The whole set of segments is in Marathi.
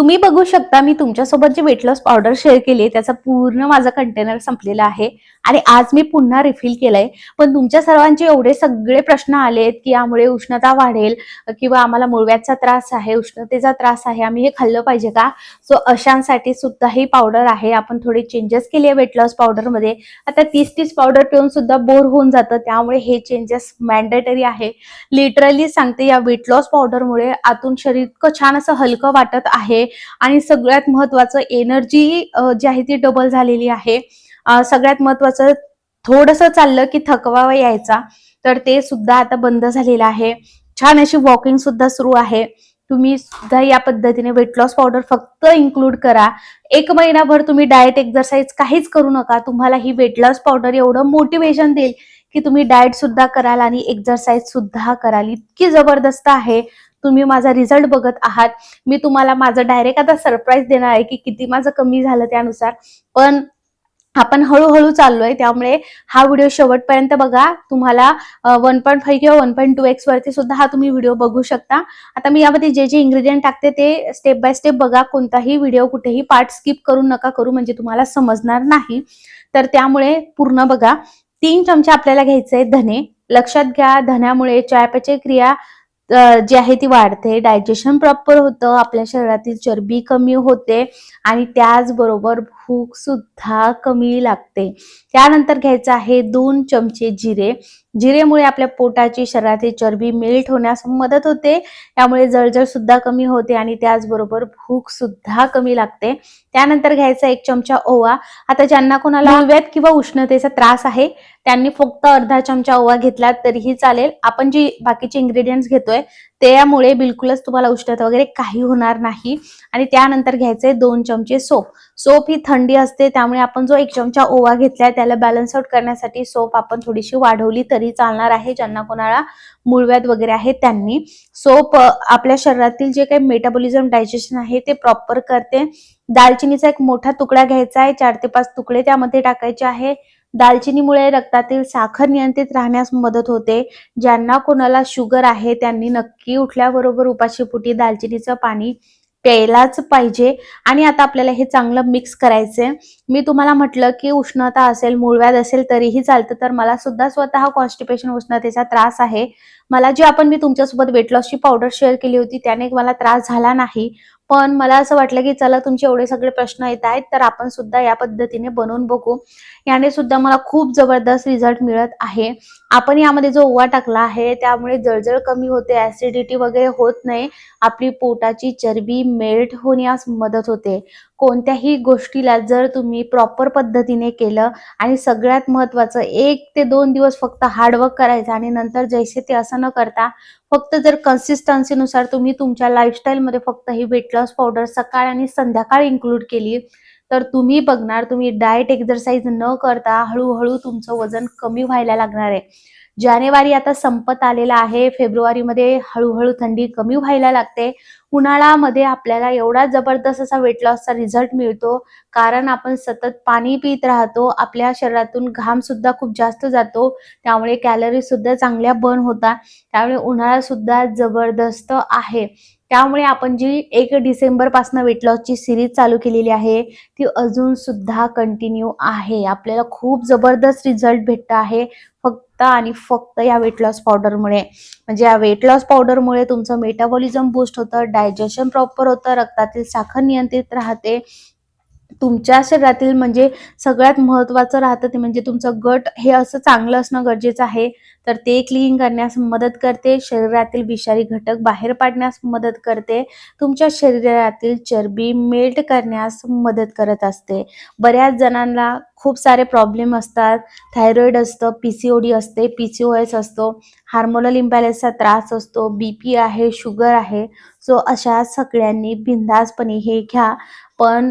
तुम्ही बघू शकता मी तुमच्यासोबत जे वेट लॉस पावडर शेअर केली आहे त्याचा पूर्ण माझा कंटेनर संपलेला आहे. आणि आज मी पुन्हा रिफिल केलाय. पण तुमच्या सर्वांचे एवढे सगळे प्रश्न आलेत की यामुळे उष्णता वाढेल किंवा आम्हाला मुळव्याचा त्रास आहे उष्णतेचा त्रास आहे आम्ही हे खाल्लं पाहिजे का? सो अशांसाठी सुद्धा ही पावडर आहे. आपण थोडे चेंजेस केले आहे वेट लॉस पावडरमध्ये आता तीस तीस पावडर पिऊन सुद्धा बोर होऊन जातं. त्यामुळे हे चेंजेस मॅन्डेटरी आहे. लिटरली सांगते या वेट लॉस पावडरमुळे आतून शरीर इतकं छान असं हलकं वाटत आहे. आणि सगळ्यात महत्वाचं एनर्जी जी आहे ती डबल झालेली आहे. सगळ्यात महत्वाचं थोडंसं चाललं की थकवा यायचा तर ते सुद्धा आता बंद झालेलं आहे. छान अशी वॉकिंग सुद्धा सुरू आहे. तुम्ही सुद्धा या पद्धतीने वेट लॉस पावडर फक्त इन्क्लूड करा. एक महिनाभर तुम्ही डाएट एक्झरसाइज काहीच करू नका. तुम्हाला ही वेट लॉस पावडर एवढं मोटिवेशन देईल की तुम्ही डाएट सुद्धा कराल आणि एक्झरसाइज सुद्धा कराल. इतकी जबरदस्त आहे. तुम्ही माझा रिझल्ट बघत आहात. मी तुम्हाला माझं डायरेक्ट आता सरप्राईज देणार आहे की किती माझं कमी झालं त्यानुसार. पण आपण हळूहळू चाललोय त्यामुळे हा व्हिडिओ शेवटपर्यंत बघा. तुम्हाला वन पॉईंट फाईव्ह किंवा वन पॉईंट टू एक्स वरती सुद्धा हा तुम्ही व्हिडिओ बघू शकता. आता मी यामध्ये जे जे इंग्रेडियंट टाकते ते स्टेप बाय स्टेप बघा. कोणताही व्हिडिओ कुठेही पार्ट स्किप करू नका करू म्हणजे तुम्हाला समजणार नाही. तर त्यामुळे पूर्ण बघा. तीन चमचे आपल्याला घ्यायचे धने. लक्षात घ्या धन्यामुळे चयापचय क्रिया जी आहे ती वाढते. डायजेशन प्रॉपर होतं. आपल्या शरीरातील चरबी कमी होते. आणि त्याचबरोबर भूक सुद्धा कमी लागते. त्यानंतर घ्यायचं आहे दोन चमचे जिरे. जिरेमुळे आपल्या पोटाची शरीरातील चरबी मेल्ट होण्यास मदत होते. त्यामुळे जळजळ सुद्धा कमी होते आणि त्याचबरोबर भूक सुद्धा कमी लागते. त्यानंतर घ्यायचा एक चमचा ओवा. आता ज्यांना कोणाला हव्यात किंवा उष्णतेचा त्रास आहे त्यांनी फक्त अर्धा चमचा ओवा घेतला तरीही चालेल. आपण जी बाकीचे इन्ग्रेडियंट्स घेतोय त्यामुळे बिलकुलच तुम्हाला उष्णता वगैरे काही होणार नाही. आणि त्यानंतर घ्यायचे दोन चमचे सोप. सोप ही थंडी असते त्यामुळे आपण जो एक चमचा ओवा घेतलाय त्याला बॅलन्स आउट करण्यासाठी सोप आपण थोडीशी वाढवली तरी चालणार आहे ज्यांना कोणाला मूळव्याध वगैरे आहे त्यांनी. सोप आपल्या शरीरातील जे काही मेटाबॉलिझम डायजेशन आहे ते प्रॉपर करते. दालचिनीचा एक मोठा तुकडा घ्यायचा आहे चार ते पाच तुकडे त्यामध्ये टाकायचे आहे. दालचिनीमुळे रक्तातील साखर नियंत्रित राहण्यास मदत होते. ज्यांना कोणाला शुगर आहे त्यांनी नक्की उठल्याबरोबर उपाशीपोटी दालचिनीचं पाणी प्यायलाच पाहिजे. आणि आता आपल्याला हे चांगलं मिक्स करायचंय. मी तुम्हाला म्हटलं की उष्णता असेल मूळव्याध असेल तरीही चालतं. तर मला सुद्धा स्वतः कॉन्स्टिपेशन उष्णतेचा त्रास आहे. मला जे आपण मी तुमच्यासोबत वेट लॉसची पावडर शेअर केली होती त्याने मला त्रास झाला नाही. पण मला असं वाटलं की चला तुमचे एवढे सगळे प्रश्न येत आहेत तर आपण सुद्धा या पद्धतीने बनवून बघू. याने सुद्धा मला खूप जबरदस्त रिझल्ट मिळत आहे. आपण यामध्ये जो ओवा टाकला आहे त्यामुळे जळजळ कमी होते ऍसिडिटी वगैरे होत नाही. आपली पोटाची चरबी मेल्ट होण्यास मदत होते. कोणत्याही गोष्टीला जर तुम्ही प्रॉपर पद्धतीने केलं आणि सगळ्यात महत्वाचं एक ते दोन दिवस फक्त हार्डवर्क करायचं आणि नंतर जैसे ते असं न करता फक्त जर कन्सिस्टन्सीनुसार तुम्ही तुमच्या लाईफस्टाईलमध्ये फक्त ही भेटलं लॉस पावडर सकाळ आणि संध्याकाळ इन्क्लूड केली. तर तुम्ही बघणार तुम्ही डाएट एक्झरसाइज न करता हळूहळू तुमचं वजन कमी व्हायला लागणार आहे. जानेवारी आता संपत आलेला आहे. फेब्रुवारीमध्ये हळूहळू थंडी कमी व्हायला लागते. उन्हाळ्यामध्ये आपल्याला एवढा जबरदस्त असा वेट लॉसचा रिझल्ट मिळतो. कारण आपण सतत पाणी पित राहतो. आपल्या शरीरातून घाम सुद्धा खूप जास्त जातो. त्यामुळे कॅलरी सुद्धा चांगल्या बर्न होतात. त्यामुळे उन्हाळा सुद्धा जबरदस्त आहे. त्यामुळे आपण जी एक डिसेंबरपासून वेट लॉसची सिरीज चालू केलेली आहे ती अजून सुद्धा कंटिन्यू आहे. आपल्याला खूप जबरदस्त रिझल्ट भेटत आहे फक्त आणि फक्त या वेट लॉस पावडरमुळे म्हणजे या वेट लॉस पावडरमुळे तुमचं मेटाबॉलिझम बूस्ट होतं डायजेशन प्रॉपर होतं रक्तातील साखर नियंत्रित राहते तुमच्या शरीरातील म्हणजे सगळ्यात महत्वाचं राहतं ते म्हणजे तुमचं गट हे असं चांगलं असणं गरजेचं आहे. तर ते क्लीन करण्यास मदत करते शरीरातील विषारी घटक बाहेर पाडण्यास मदत करते तुमच्या शरीरातील चरबी मेल्ट करण्यास मदत करत असते. बऱ्याच जणांना खूप सारे प्रॉब्लेम असतात. थायरॉईड असतं पी सी ओ डी असते पी सी ओ एस असतो हार्मोनल इम्बॅलन्सचा त्रास असतो बी पी आहे शुगर आहे. सो अशा सगळ्यांनी बिंदासपणे हे घ्या. पण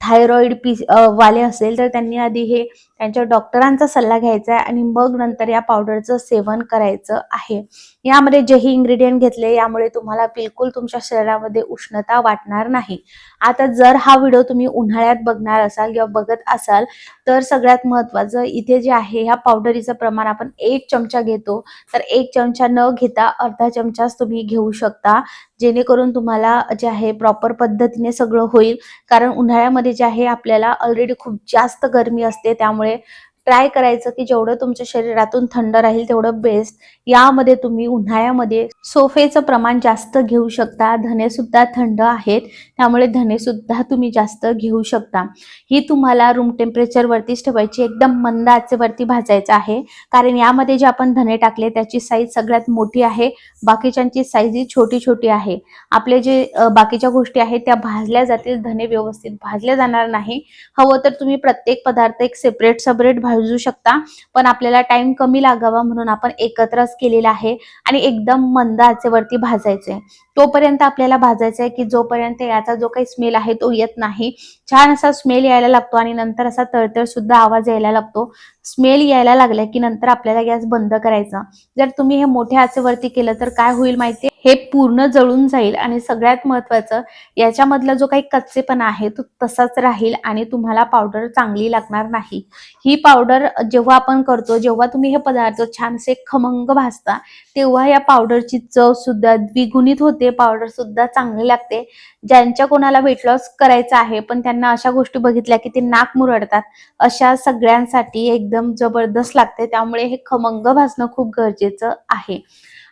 थायरॉइड पी वाले असेल तर त्यांनी आधी हे त्यांच्या डॉक्टरांचा सल्ला घ्यायचा आहे आणि मग नंतर या पावडरचं सेवन करायचं आहे. यामध्ये जेही इन्ग्रेडियंट घेतले यामुळे तुम्हाला बिलकुल तुमच्या शरीरामध्ये उष्णता वाटणार नाही. आता जर हा व्हिडिओ तुम्ही उन्हाळ्यात बघणार असाल किंवा बघत असाल तर सगळ्यात महत्वाचं इथे जे आहे ह्या पावडरीचं प्रमाण आपण एक चमचा घेतो. तर एक चमचा न घेता अर्धा चमचाच तुम्ही घेऊ शकता. जेणेकरून तुम्हाला जे आहे प्रॉपर पद्धतीने सगळं होईल. कारण उन्हाळ्यामध्ये जे आहे आपल्याला ऑलरेडी खूप जास्त गरमी असते. त्यामुळे ट्राय करायचं की जेवढं तुमच्या शरीरातून थंड राहील तेवढं बेस्ट यामध्ये तुम्ही उन्हाळ्यामध्ये सोफेचं प्रमाण जास्त घेऊ शकता. धने सुद्धा थंड आहेत त्यामुळे धने सुद्धा तुम्ही जास्त घेऊ शकता. ही तुम्हाला रूम टेम्परेचर वरतीच ठेवायची एकदम मंद आचेवरती भाजायचं आहे. कारण यामध्ये जे आपण धने टाकले त्याची साईज सगळ्यात मोठी आहे. बाकीच्यांची साईज ही छोटी छोटी आहे. आपले जे बाकीच्या गोष्टी आहेत त्या भाजल्या जातील. धने व्यवस्थित भाजल्या जाणार नाही. हवं तर तुम्ही प्रत्येक पदार्थ एक सेपरेट सेपरेट भाज शकता पण आपल्याला टाइम कमी लागावा म्हणून आपण एकत्रच केलेला आहे आणि एकदम मंद आचेवरती भाजायचे तोपर्यंत आपल्याला भाजायचं आहे की जोपर्यंत याचा जो काही स्मेल आहे तो येत नाही. छान असा स्मेल यायला लागतो आणि नंतर असा तळतळ सुद्धा आवाज यायला लागतो. स्मेल यायला लागला की नंतर आपल्याला गॅस बंद करायचा. जर तुम्ही हे मोठ्या आचेवरती केलं तर काय होईल माहितीये? हे पूर्ण जळून जाईल आणि सगळ्यात महत्वाचं याच्यामधला जो काही कच्चेपणा आहे तो तसाच राहील आणि तुम्हाला पावडर चांगली लागणार नाही. ही पावडर पावडर जेव्हा आपण करतो जेव्हा तुम्ही हे पदार्थ छानसे खमंग भाजता तेव्हा या पावडरची चव सुद्धा द्विगुणित होते. पावडर सुद्धा चांगली लागते. ज्यांच्या कोणाला वेट लॉस करायचा आहे पण त्यांना अशा गोष्टी बघितल्या की ते नाक मुरडतात अशा सगळ्यांसाठी एकदम जबरदस्त लागते. त्यामुळे हे खमंग भाजणं खूप गरजेचं आहे.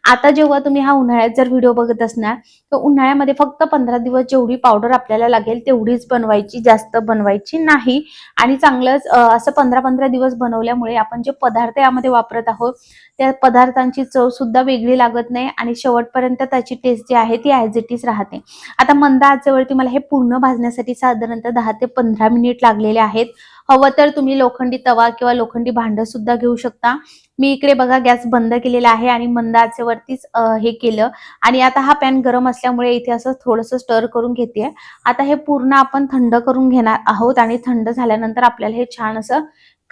आता जेव्हा तुम्ही हा उन्हाळ्यात जर व्हिडिओ बघत असणार तर उन्हाळ्यामध्ये फक्त पंधरा दिवस जेवढी पावडर आपल्याला लागेल तेवढीच बनवायची जास्त बनवायची नाही. आणि चांगलंच असं पंधरा पंधरा दिवस बनवल्यामुळे आपण जे पदार्थ यामध्ये वापरत आहोत त्या पदार्थांची चव सुद्धा वेगळी लागत नाही आणि शेवटपर्यंत त्याची टेस्ट जी आहे ती ॲज इट इज राहते. आता मंद आचेवरती मला हे पूर्ण भाजण्यासाठी साधारणतः दहा ते पंधरा मिनिट लागलेले आहेत. हवं तर तुम्ही लोखंडी तवा किंवा लोखंडी भांडं सुद्धा घेऊ शकता. मी इकडे बघा गॅस बंद केलेला आहे आणि मंद आचेवरतीच हे केलं. आणि आता हा पॅन गरम असल्यामुळे इथे असं थोडंसं स्टर करून घेते आता हे पूर्ण आपण थंड करून घेणार आहोत आणि थंड झाल्यानंतर आपल्याला हे छान असं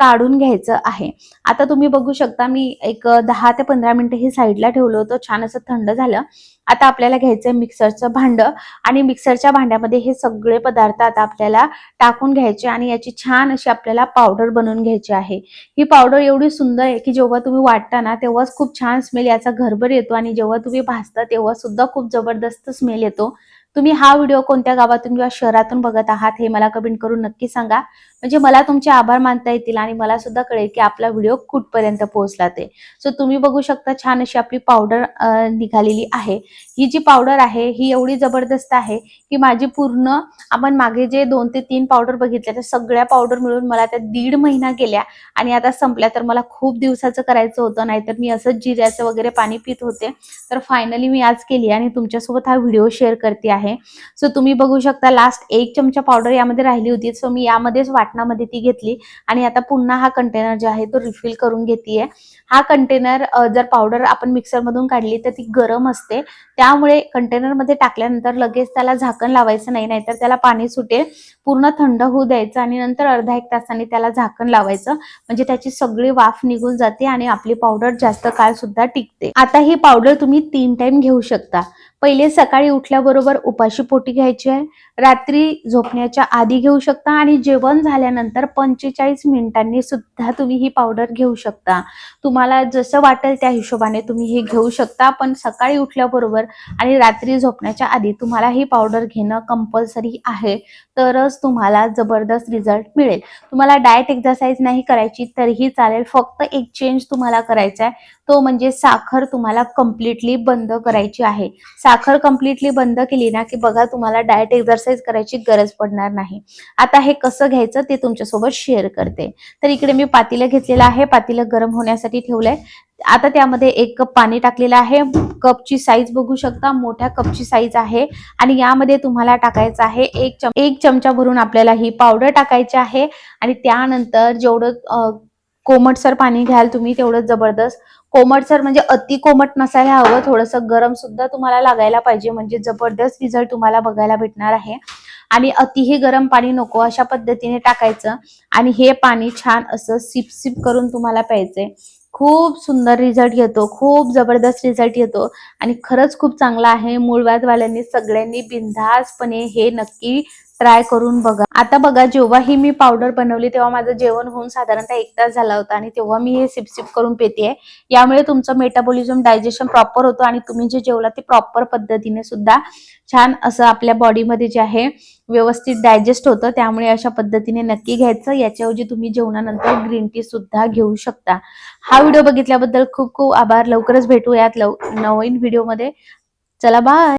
काढून घ्यायचं आहे. आता तुम्ही बघू शकता मी एक दहा ते पंधरा मिनिटं हे साईडला ठेवलं होतं छान असं थंड झालं. आता आपल्याला घ्यायचं मिक्सरचं भांडं आणि मिक्सरच्या भांड्यामध्ये हे सगळे पदार्थ आता आपल्याला टाकून घ्यायचे आणि याची छान अशी आपल्याला पावडर बनवून घ्यायची आहे. ही पावडर एवढी सुंदर आहे की जेव्हा तुम्ही वाटता ना तेव्हाच खूप छान स्मेल याचा घरभर येतो आणि जेव्हा तुम्ही भाजता तेव्हा सुद्धा खूप जबरदस्त स्मेल येतो. तुम्ही हा व्हिडिओ कोणत्या गावातून किंवा शहरातून बघत आहात हे मला कमेंट करून नक्की सांगा. म्हणजे मला तुमचे आभार मानता येतील आणि मला सुद्धा कळेल की आपला व्हिडिओ कुठपर्यंत पोहोचला ते. सो तुम्ही बघू शकता छान अशी आपली पावडर निघालेली आहे. ही जी पावडर आहे ही एवढी जबरदस्त आहे की माझी पूर्ण आपण मागे जे दोन ते तीन पावडर बघितल्या त्या सगळ्या पावडर मिळून मला त्या दीड महिना गेल्या आणि आता संपल्या. तर मला खूप दिवसाचं करायचं होतं नाहीतर मी असंच जिऱ्याचं वगैरे पाणी पित होते. तर फायनली मी आज केली आणि तुमच्यासोबत हा व्हिडिओ शेअर करते आहे. सो तुम्ही बघू शकता लास्ट एक चमचा पावडर यामध्ये राहिली होती. सो मी यामध्येच वाटणामध्ये ती घेतली. आणि आता पुन्हा हा कंटेनर जे आहे तो रिफिल करून घेते हा कंटेनर जर पावडर आपण मिक्सरमधून काढली तर ती गरम असते. त्यामुळे कंटेनरमध्ये टाकल्यानंतर लगेच त्याला झाकण लावायचं नाही नाहीतर त्याला पाणी सुटेल. पूर्ण थंड होऊ द्यायचं आणि नंतर अर्धा एक तासाने त्याला झाकण लावायचं. म्हणजे त्याची सगळी वाफ निघून जाते आणि आपली पावडर जास्त काळ सुद्धा टिकते. आता ही पावडर तुम्ही तीन टाइम घेऊ शकता. पहिले सकाळी उठल्याबरोबर उपाशी पोटी घ्यायची आहे. रात्री झोपण्याच्या आधी घेऊ शकता आणि जेवण झाल्यानंतर पंचेचाळीस मिनिटांनी सुद्धा तुम्ही ही पावडर घेऊ शकता. तुम्हाला जसं वाटेल त्या हिशोबाने तुम्ही हे घेऊ शकता. पण सकाळी उठल्याबरोबर आणि रात्री झोपण्याच्या आधी तुम्हाला ही पावडर घेणं कंपल्सरी आहे. तरच तुम्हाला जबरदस्त रिझल्ट मिळेल. तुम्हाला डाएट एक्झरसाईज नाही करायची तरीही चालेल. फक्त एक चेंज तुम्हाला करायचा आहे. तो म्हणजे साखर तुम्हाला कम्प्लिटली बंद करायची आहे. साखर कम्प्लिटली बंद केली ना की बघा तुम्हाला डाएट एक्झरसाइज करायची गरज पडणार नाही. आता हे कसं घ्यायचं ते तुमच्यासोबत शेअर करते. तर इकडे मी पातीलं घेतलेलं आहे. पातीलं गरम होण्यासाठी ठेवलंय. आता त्यामध्ये एक कप पाणी टाकलेलं आहे. कपची साईज बघू शकता. मोठ्या कपची साईज आहे. आणि यामध्ये तुम्हाला टाकायचं आहे एक चम एक चमचा भरून आपल्याला ही पावडर टाकायची आहे. आणि त्यानंतर जेवढं कोमटसर पाणी घ्याल तुम्ही तेवढं जबरदस्त. कोमटसर म्हणजे अति कोमट नसायला हवं थोडंसं गरम सुद्धा तुम्हाला लागायला पाहिजे म्हणजे जबरदस्त रिझल्ट तुम्हाला बघायला भेटणार आहे. आणि अतिही गरम पाणी नको अशा पद्धतीने टाकायचं आणि हे पाणी छान असं सिप सिप करून तुम्हाला प्यायचंय. खूप सुंदर रिझल्ट येतो खूप जबरदस्त रिझल्ट येतो आणि खरंच खूप चांगला आहे. मूळव्याधवाल्यांनी सगळ्यांनी बिनधास्तपणे हे नक्की ट्राय करून बघा. आता बघा जेव्हा ही मी पावडर बनवली तेव्हा माझं जेवण होऊन साधारणतः एक तास झाला होता आणि तेव्हा मी हे सिपसिप करून पेते यामुळे तुमचं मेटाबॉलिझम डायजेशन प्रॉपर होतं आणि तुम्ही जे जेवला ते प्रॉपर पद्धतीने सुद्धा छान असं आपल्या बॉडीमध्ये जे आहे व्यवस्थित डायजेस्ट होतं. त्यामुळे अशा पद्धतीने नक्की घ्यायचं. याच्याऐवजी तुम्ही जेवणानंतर ग्रीन टी सुद्धा घेऊ शकता. हा व्हिडिओ बघितल्याबद्दल खूप खूप आभार. लवकरच भेटूयात लव नवीन व्हिडिओमध्ये चला बाय